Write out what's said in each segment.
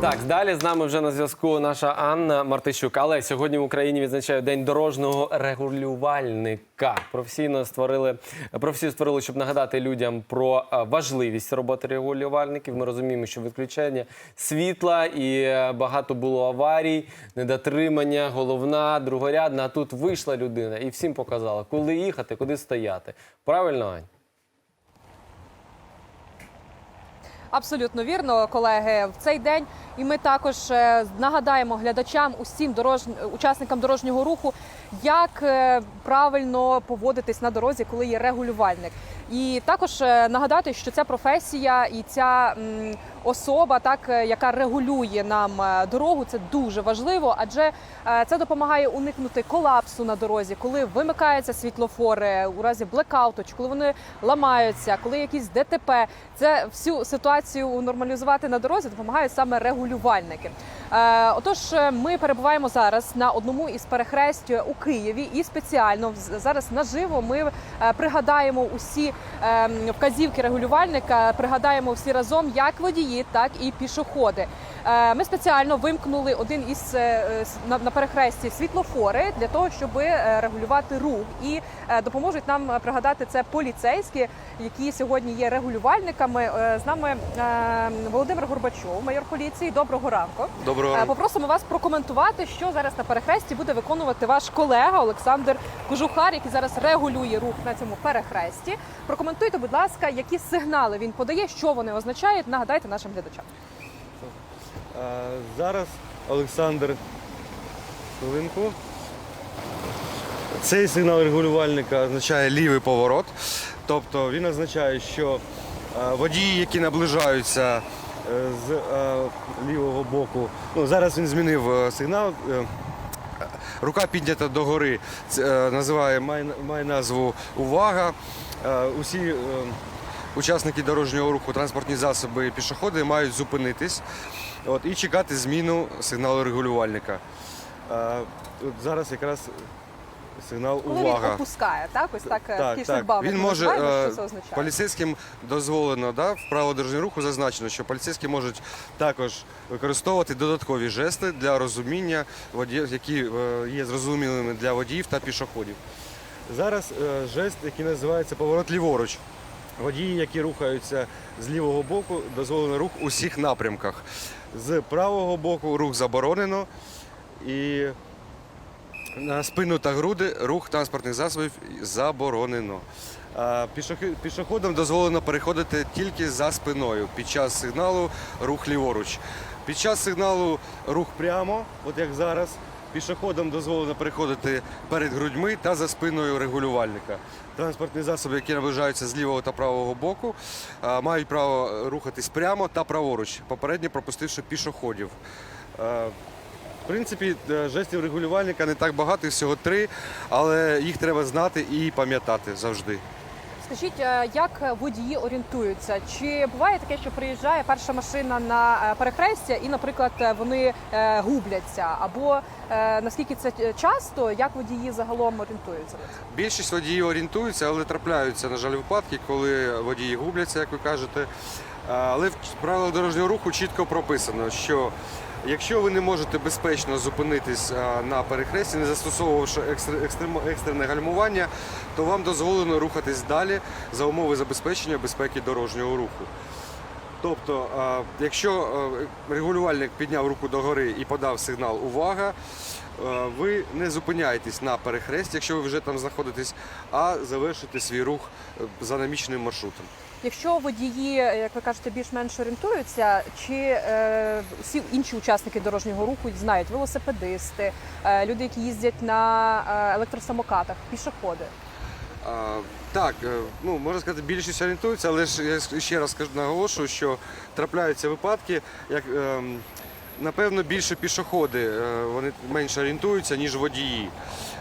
Так, далі з нами вже на зв'язку наша Анна Мартищук. Але сьогодні в Україні відзначають День дорожнього регулювальника. Професійно створили професію створили, щоб нагадати людям про е, важливість роботи регулювальників. Ми розуміємо, що відключення світла і е, багато було аварій, недотримання, головна, другорядна. А тут вийшла людина і всім показала, коли їхати, куди стояти. Правильно, Ань? Абсолютно вірно, колеги. В цей день і ми також е, нагадаємо глядачам, усім дорож... учасникам дорожнього руху, як е, правильно поводитись на дорозі, коли є регулювальник. І також е, нагадати, що ця професія і ця особа, так е, яка регулює нам е, дорогу, це дуже важливо, адже це допомагає уникнути колапсу на дорозі, коли вимикаються світлофори у разі блекауту, коли вони ламаються, коли якісь ДТП. Це всю ситуацію нормалізувати на дорозі допомагають саме регулювальники. Отож, ми перебуваємо зараз на одному із перехресть у Києві, і спеціально зараз наживо ми пригадаємо усі вказівки регулювальника, пригадаємо всі разом, як водії, так і пішоходи. Е, Ми спеціально вимкнули один із е, е, на, перехресті світлофори для того, щоб регулювати рух, і допоможуть нам пригадати це поліцейські, які сьогодні є регулювальниками. З нами Володимир Горбачов, майор поліції. Доброго ранку. Доброго ранку. Попросимо вас прокоментувати, що зараз на перехресті буде виконувати ваш колега Олександр Кожухар, який зараз регулює рух на цьому перехресті. Прокоментуйте, будь ласка, які сигнали він подає, що вони означають. Нагадайте нашим глядачам. А, Зараз Олександр хвилинку. Цей сигнал регулювальника означає лівий поворот. Тобто він означає, що е, водії, які наближаються е, з е, лівого боку, ну зараз він змінив сигнал. Рука піднята догори, називає має, назву увага. Усі учасники дорожнього руху, транспортні засоби і пішоходи мають зупинитись от, і чекати зміну сигналу регулювальника. Е, От зараз якраз сигнал Коли він увага. опускає, так ось так, Так, так так. шлагбаум, Він може е, що це означає. поліцейським дозволено, да, в право дорожнього руху зазначено, що поліцейські можуть також використовувати додаткові жести для розуміння водіїв, які е, є зрозумілими для водіїв та пішоходів. Зараз е, жест, який називається поворот ліворуч. Водії, які рухаються з лівого боку, дозволено рух у всіх напрямках. З правого боку рух заборонено і на спину та груди рух транспортних засобів заборонено. Пішоходам дозволено переходити тільки за спиною під час сигналу рух ліворуч. Під час сигналу рух прямо, от як зараз, пішоходам дозволено переходити перед грудьми та за спиною регулювальника. Транспортні засоби, які наближаються з лівого та правого боку, мають право рухатись прямо та праворуч, попередньо пропустивши пішоходів. Е, в принципі, е, жестів регулювальника не так багато, всього три, але їх треба знати і пам'ятати завжди. Скажіть, е, як водії орієнтуються? Чи буває таке, що приїжджає перша машина на е, перехрестя і, наприклад, е, вони губляться? Або наскільки це часто, як водії загалом орієнтуються? Більшість водіїв орієнтуються, але трапляються, на жаль, випадки, коли водії губляться, як ви кажете. Але в правилах дорожнього руху чітко прописано, що якщо ви не можете безпечно зупинитись на перехресті, не застосовувавши екстрене гальмування, то вам дозволено рухатись далі за умови забезпечення безпеки дорожнього руху. Тобто, якщо регулювальник підняв руку догори і подав сигнал увага, ви не зупиняєтесь на перехресті, якщо ви вже там знаходитесь, а завершите свій рух е, за наміченим маршрутом. Якщо водії, е, як ви кажете, більш-менш орієнтуються, чи е, всі інші учасники дорожнього руху знають велосипедисти, е, люди, які їздять на е, електросамокатах, пішоходи? А, Так, е, ну можна сказати, більшість орієнтується, але ж я ще раз скажу, наголошую, що трапляються випадки, як ем, напевно більше пішоходи, е, вони менше орієнтуються, ніж водії.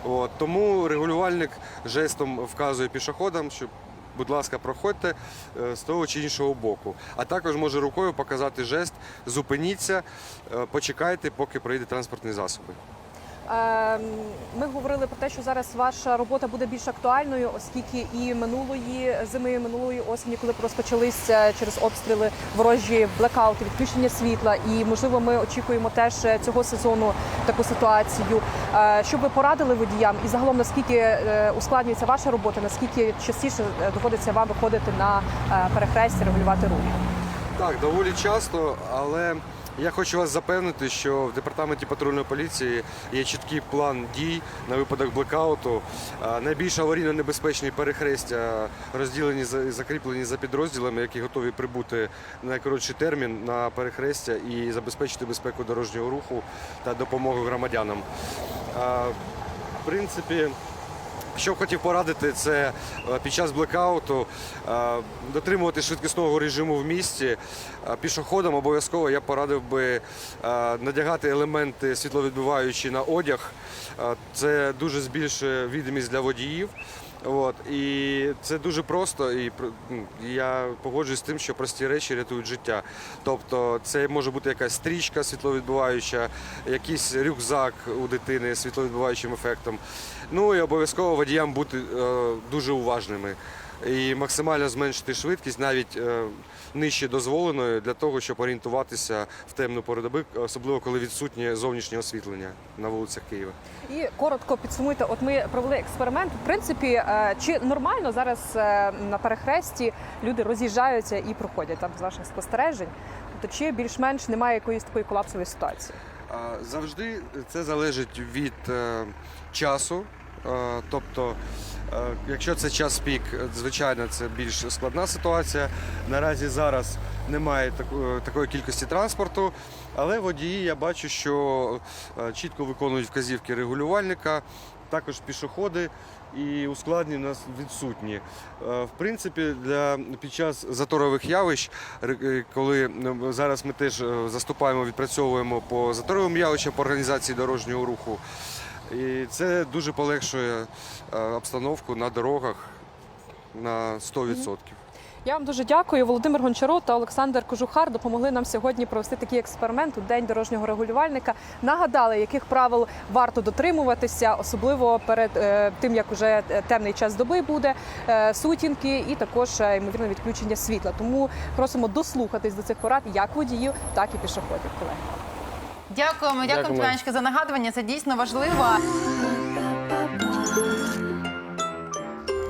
От, тому регулювальник жестом вказує пішоходам, що. Будь ласка, проходьте е, з того чи іншого боку. А також може рукою показати жест, зупиніться, е, почекайте, поки проїде транспортні засоби. Ем, Ми говорили про те, що зараз ваша робота буде більш актуальною, оскільки і минулої зими, і минулої осені, коли розпочалися через обстріли ворожі блекаути, відключення світла, і можливо, ми очікуємо теж цього сезону таку ситуацію. Е, Що ви порадили водіям, і загалом наскільки е, ускладнюється ваша робота, наскільки частіше е, доводиться вам виходити на перехрестя, регулювати рух? Так, доволі часто, але я хочу вас запевнити, що в департаменті патрульної поліції є чіткий план дій на випадок блекауту. Найбільш аварійно небезпечні перехрестя розділені і закріплені за підрозділами, які готові прибути в найкоротший термін на перехрестя і забезпечити безпеку дорожнього руху та допомогу громадянам. В принципі, що хотів порадити, це е, під час блекауту е, дотримувати швидкісного режиму в місті. Е, Пішоходам обов'язково я порадив би надягати елементи світловідбиваючі на одяг. Це дуже збільшує відомість для водіїв. От, і це дуже просто, і ну, я погоджуюсь з тим, що прості речі рятують життя. Тобто, це може бути якась стрічка світловідбиваюча, якийсь рюкзак у дитини з світловідбиваючим ефектом. Ну і обов'язково водіям бути е, дуже уважними і максимально зменшити швидкість, навіть е, нижче дозволеної, для того, щоб орієнтуватися в темну пору доби, особливо коли відсутнє зовнішнє освітлення на вулицях Києва. І коротко підсумуйте, от ми провели експеримент. В принципі, е, чи нормально зараз е, на перехресті люди роз'їжджаються і проходять там з ваших спостережень? Тобто, чи більш-менш немає якоїсь такої колапсової ситуації? Завжди це залежить від часу. Е, тобто, е, якщо це час пік, е, звичайно, це більш складна ситуація. Наразі зараз немає такої кількості транспорту, але водії я бачу, що е, чітко виконують вказівки регулювальника. Також пішоходи і ускладнення у нас відсутні. Е, В принципі, для під час заторових явищ, е, коли е, зараз ми теж е, заступаємо, відпрацьовуємо по заторовим явищам по організації дорожнього руху. І це дуже полегшує е, обстановку на дорогах на 100%. Я вам дуже дякую. Володимир Гончаро та Олександр Кожухар допомогли нам сьогодні провести такий експеримент у день дорожнього регулювальника. Нагадали, яких правил варто дотримуватися, особливо перед е, тим, як уже е, темний час доби буде, е, сутінки і також е, ймовірне відключення світла. Тому просимо дослухатись до цих порад як водіїв, так і пішоходів. Колеги. Дякуємо, дякуємо, Дякуємо. За нагадування. Це дійсно важливо.